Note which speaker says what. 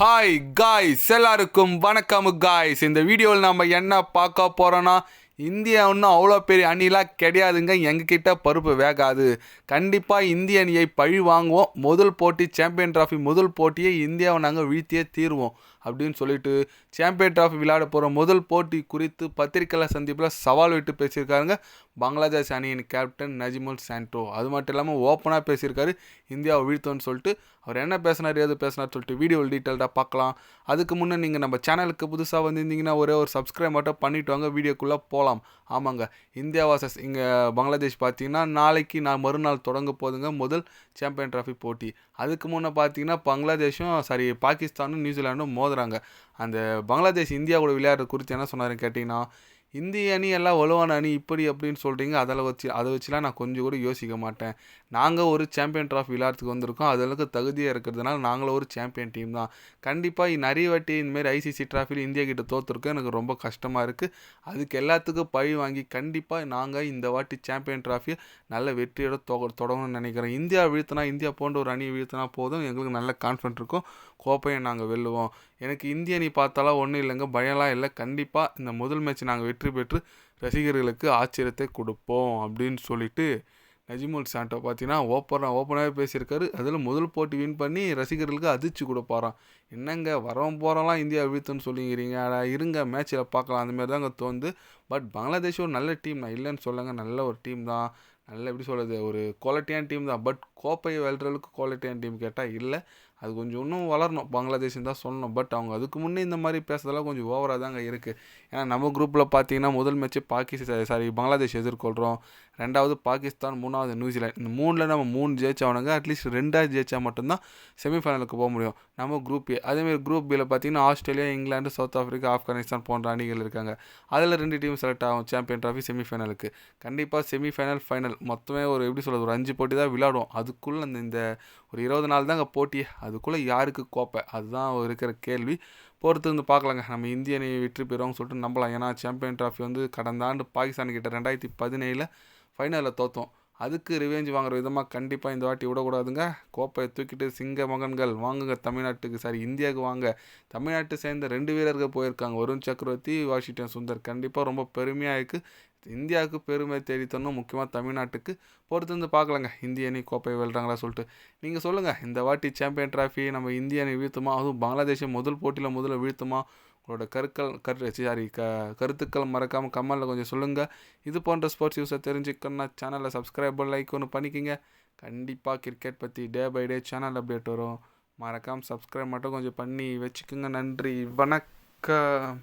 Speaker 1: Hi guys எல்லாருக்கும் வணக்கம் guys இந்த வீடியோவில் நம்ம என்ன பார்க்க போகிறோன்னா இந்தியா ஒன்றும் அவ்வளோ பெரிய அணிலாம் கிடையாதுங்க. எங்ககிட்ட பருப்பு வேகாது. கண்டிப்பாக இந்திய அணியை பழி வாங்குவோம். முதல் போட்டி சாம்பியன் டிராஃபி முதல் போட்டியை இந்தியாவை நாங்கள் வீழ்த்தியே தீர்வோம். அப்படின்னு சொல்லிட்டு சாம்பியன் டிராஃபி விளையாட போகிற முதல் போட்டி குறித்து பத்திரிகையாளர் சந்திப்பில் சவால் விட்டு பேசியிருக்காருங்க. பங்களாதேஷ் அணியின் கேப்டன் நஜிமுல் சாண்டோ அது மட்டும் இல்லாமல் ஓப்பனாக பேசியிருக்காரு. இந்தியாவை வீழ்த்தோன்னு சொல்லிட்டு அவர் என்ன பேசினார் ஏது பேசினார் சொல்லிட்டு வீடியோவில் டீட்டெயில்டாக பார்க்கலாம். அதுக்கு முன்னே நீங்கள் நம்ம சேனலுக்கு புதுசாக வந்திருந்தீங்கன்னா ஒரே ஒரு சப்ஸ்கிரைப் மட்டும் பண்ணிட்டு வாங்க. வீடியோக்குள்ளே போகலாம் ஆமாங்க. இந்தியா வாசஸ் இங்கே பங்களாதேஷ் பார்த்தீங்கன்னா நாளைக்கு நான் மறுநாள் தொடங்க போதுங்க. முதல் சாம்பியன் டிராஃபி போட்டி. அதுக்கு முன்னே பார்த்தீங்கன்னா பங்களாதேஷும் சாரி பாகிஸ்தானும் நியூசிலாண்டும் மோதுறாங்க அந்த பங்களாதேஷ் இந்தியா கூட விளையாடுறது குறித்து என்ன சொன்னாருன்னு கேட்டிங்கன்னா இந்திய அணி எல்லாம் வலுவான அணி இப்படி அப்படின்னு சொல்கிறீங்க அதில் வச்சு அதை வச்சுலாம் நான் கொஞ்சம் கூட யோசிக்க மாட்டேன். நாங்கள் ஒரு சாம்பியன் ட்ராஃபி விளையாடுறதுக்கு வந்திருக்கோம். அதளவுக்கு தகுதியாக இருக்கிறதுனால நாங்களும் ஒரு சாம்பியன் டீம் தான். கண்டிப்பாக நிறைய வாட்டி இந்தமாரி ஐசிசி ட்ராஃபியில் இந்தியா கிட்ட தோற்றுருக்கோம் எனக்கு ரொம்ப கஷ்டமாக இருக்குது அதுக்கு எல்லாத்துக்கும் பழி வாங்கி கண்டிப்பாக நாங்கள் இந்த வாட்டி சாம்பியன் ட்ராஃபியை நல்ல வெற்றியோட தொடங்கணும்னு நினைக்கிறேன். இந்தியா வீழ்த்தினா இந்தியா போன்ற ஒரு அணியை வீழ்த்தினா போதும். எங்களுக்கு நல்ல கான்ஃபிடென்ட் இருக்கும். கோப்பையை நாங்கள் வெல்லுவோம். எனக்கு இந்திய அணி பார்த்தாலாம் ஒன்றும் இல்லைங்க பயம்லாம் இல்லை. கண்டிப்பாக இந்த முதல் மேட்ச் நாங்கள் வெற்றி பெற்று ரசிகர்களுக்கு ஆச்சரியத்தை கொடுப்போம் அப்படின்னு சொல்லிட்டு நஜிமுல் சாண்டோ பார்த்தீங்கன்னா ஓப்பனாக ஓப்பனாகவே பேசியிருக்காரு. அதில் முதல் போட்டி வின் பண்ணி ரசிகர்களுக்கு அதிர்ச்சி கொடுப்பாராம். என்னங்க வரவன் போகிறலாம் இந்தியா வீழ்த்துன்னு சொல்லிங்கிறீங்க. இருங்க மேட்ச்சில் பார்க்கலாம். அந்த தான் தாங்க தோந்து பட் பங்களாதேஷ் ஒரு நல்ல டீம் நான் இல்லைன்னு சொல்லுங்கள் நல்ல ஒரு டீம் தான். நல்ல எப்படி சொல்கிறது ஒரு குவாலிட்டியான டீம் தான். பட் கோப்பையை வெல்றளவுக்கு குவாலிட்டியான டீம் கேட்டால் இல்லை. அது கொஞ்சம் இன்னும் வளரணும். பங்களாதேஷ்னு தான் சொல்லணும். பட் அவங்க அதுக்கு முன்னே இந்த மாதிரி பேசுறதெல்லாம் கொஞ்சம் ஓவராக தாங்க இருக்குது ஏன்னா நம்ம குரூப்பில் பார்த்தீங்கன்னா முதல் மேட்ச்சு பாகிஸ்தான் சாரி பங்களாதேஷ் எதிர்கொள்கிறோம் ரெண்டாவது பாகிஸ்தான் மூணாவது நியூசிலாந்து இந்த மூணில் நம்ம மூணு ஜெயிச்சவனுங்க அட்லீஸ்ட் ரெண்டாவது ஜெயிச்சா மட்டும்தான் செமிஃபைனலுக்கு போக முடியும். நம்ம குரூப் ஏ. அதேமாதிரி குரூப் பியில் பார்த்தீங்கன்னா Australia England South Africa Afghanistan போன்ற அணிகள் இருக்காங்க. அதில் ரெண்டு டீம் செலக்ட் ஆகும் சாம்பியன் ட்ராஃபி செமிஃபைனலுக்கு கண்டிப்பாக செமிஃபைனல் ஃபைனல் மொத்தமே ஒரு எப்படி சொல்கிறது ஒரு அஞ்சு போட்டி தான் விளையாடுவோம். அதுக்குள்ளே அந்த இந்த ஒரு இருபது நாள் தாங்க போட்டி அதுக்குள்ளே யாருக்கு கோப்பை? அதுதான் இருக்கிற கேள்வி. பொறுத்து வந்து பார்க்கலாங்க. நம்ம இந்திய அணி வெற்றி பெறுவோம்னு சொல்லிட்டு நம்பலாம். ஏன்னா சாம்பியன் ட்ராஃபி வந்து கடந்த ஆண்டு பாகிஸ்தான் கிட்ட ரெண்டாயிரத்தி பதினேழில் ஃபைனலில் தோற்றோம் அதுக்கு ரிவேஞ்ச் வாங்குற விதமாக கண்டிப்பாக இந்த வாட்டி விடக்கூடாதுங்க. கோப்பையை தூக்கிட்டு சிங்க மகன்கள் வாங்குங்க. தமிழ்நாட்டுக்கு சாரி இந்தியாவுக்கு வாங்க. தமிழ்நாட்டை சேர்ந்த ரெண்டு வீரர்கள் போயிருக்காங்க. வருண் சக்கரவர்த்தி வாஷிங்டன் சுந்தர். கண்டிப்பாக ரொம்ப பெருமையாக இருக்குது இந்தியாவுக்கு பெருமை தேடித்தரணும் முக்கியமாக தமிழ்நாட்டுக்கு. பொறுத்து வந்து பார்க்கலாங்க. இந்திய அணி கோப்பை வெல்றாங்களா சொல்லிட்டு. நீங்கள் சொல்லுங்கள் இந்த வாட்டி சாம்பியன் ட்ராஃபி நம்ம இந்திய அணி வீழ்த்துமா? அதுவும் பங்களாதேஷை முதல் போட்டியில் முதல்ல வீழ்த்துமா? உங்களோட கருக்கள் கரு சாரி க கருத்துக்கள் மறக்காமல் கமெண்டில் கொஞ்சம் சொல்லுங்கள் இது போன்ற ஸ்போர்ட்ஸ் நியூஸை தெரிஞ்சுக்கணும்னா சேனலை சப்ஸ்கிரைப் லைக் ஒன்று பண்ணிக்கோங்க. கண்டிப்பாக கிரிக்கெட் பற்றி day by day channel update வரும். மறக்காமல் சப்ஸ்கிரைப் மட்டும் கொஞ்சம் பண்ணி வச்சுக்கோங்க. நன்றி. வணக்கம்.